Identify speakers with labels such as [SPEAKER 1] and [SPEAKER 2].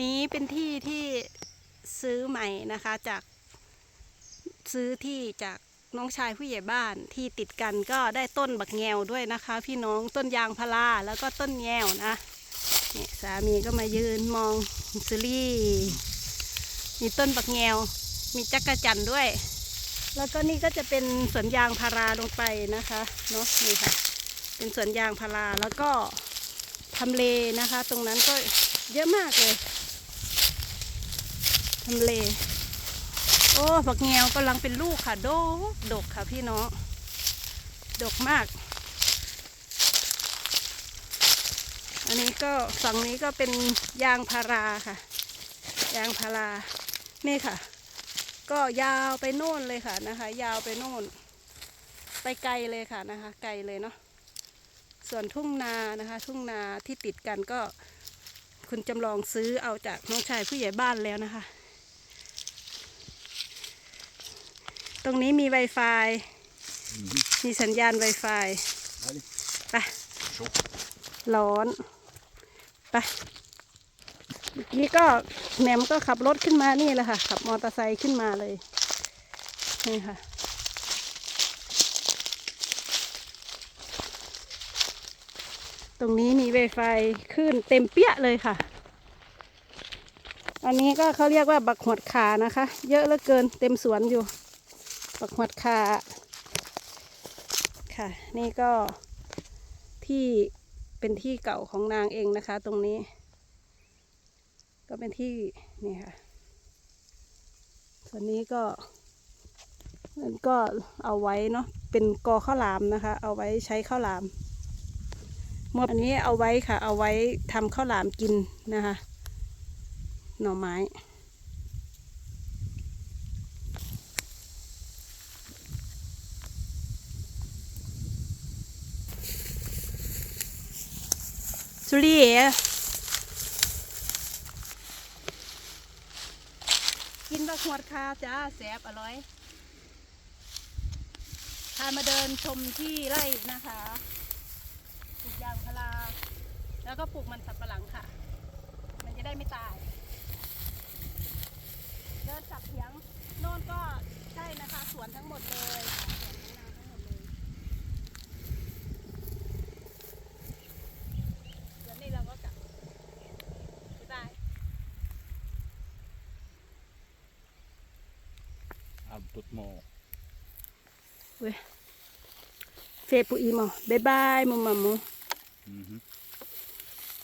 [SPEAKER 1] นี้เป็นที่ที่ซื้อใหม่นะคะจากซื้อที่จากน้องชายผู้ใหญ่บ้านที่ติดกันก็ได้ต้นบักแงวด้วยนะคะ พี่น้องต้นยางพาราแล้วก็ต้นแงวนะเนี่ยสามีก็มายืนมองซีรีส์มีต้นบักแงว มีจักระจันด้วย แล้วก็นี่ก็จะเป็นสวนยางพาราลงไปนะคะเนาะนี่ค่ะ เป็นสวนยางพาราแล้วก็ทำเลนะคะ ตรงนั้นก็เยอะมากเลย ทำเล โอ้ฝักแงวกำลังเป็นลูกค่ะโดก ดกค่ะพี่น้อง ดกมาก อันนี้ก็ฝั่งนี้ก็เป็นยางพาราค่ะ ยางพารา นี่ค่ะ ก็ยาวไปโน่นเลยค่ะนะคะ ยาวไปโน่น ไปไกลเลยค่ะนะคะ ไกลเลยเนาะ ส่วนทุ่งนานะคะ ทุ่งนาที่ติดกันก็คุณจำลองซื้อเอาจากน้องชายผู้ใหญ่บ้านแล้วนะคะ รงนี้มี Wi-Fi มีสัญญาณ Wi-Fi
[SPEAKER 2] Allez.
[SPEAKER 1] ไปร้อนไปเมื่อกี้ก็แหนมก็ขับรถขึ้นมานี่แหละค่ะ ขับมอเตอร์ไซค์ขึ้นมาเลย นี่ค่ะตรงนี้มี Wi-Fi ขึ้นเต็มเปี้ยเลยค่ะ อันนี้ก็เขาเรียกว่าบักหวดขานะคะ เยอะเหลือเกินเต็มสวนอยู่ บักหวดขาค่ะ นี่ก็ที่เป็นที่เก่าของนางเองนะคะ ตรงนี้ ก็เป็นที่นี่ค่ะ ส่วนนี้ก็มันก็เอาไว้เนาะเป็นกอข้าวหลามนะคะ เอาไว้ใช้ข้าวหลามหมดอันนี้เอาไว้ค่ะ เอาไว้ทำข้าวหลามกินนะคะ หน่อไม้ สุรีกินบักหวดคาจ้าแสบอร่อย พามาเดินชมที่ไร่นะคะปลูกยางพารา แล้วก็ปลูกมันสับปะหลังค่ะ มันจะได้ไม่ตาย เดินจับเถียงโน่นก็ใช่นะคะ สวนทั้งหมดเลยค่ะสวนของนางทั้งหมดเลยเดี๋ยวนี้เราก็กลับบ๊ายบาย
[SPEAKER 2] Un peu de mon.
[SPEAKER 1] เว้ยเฟปุอีห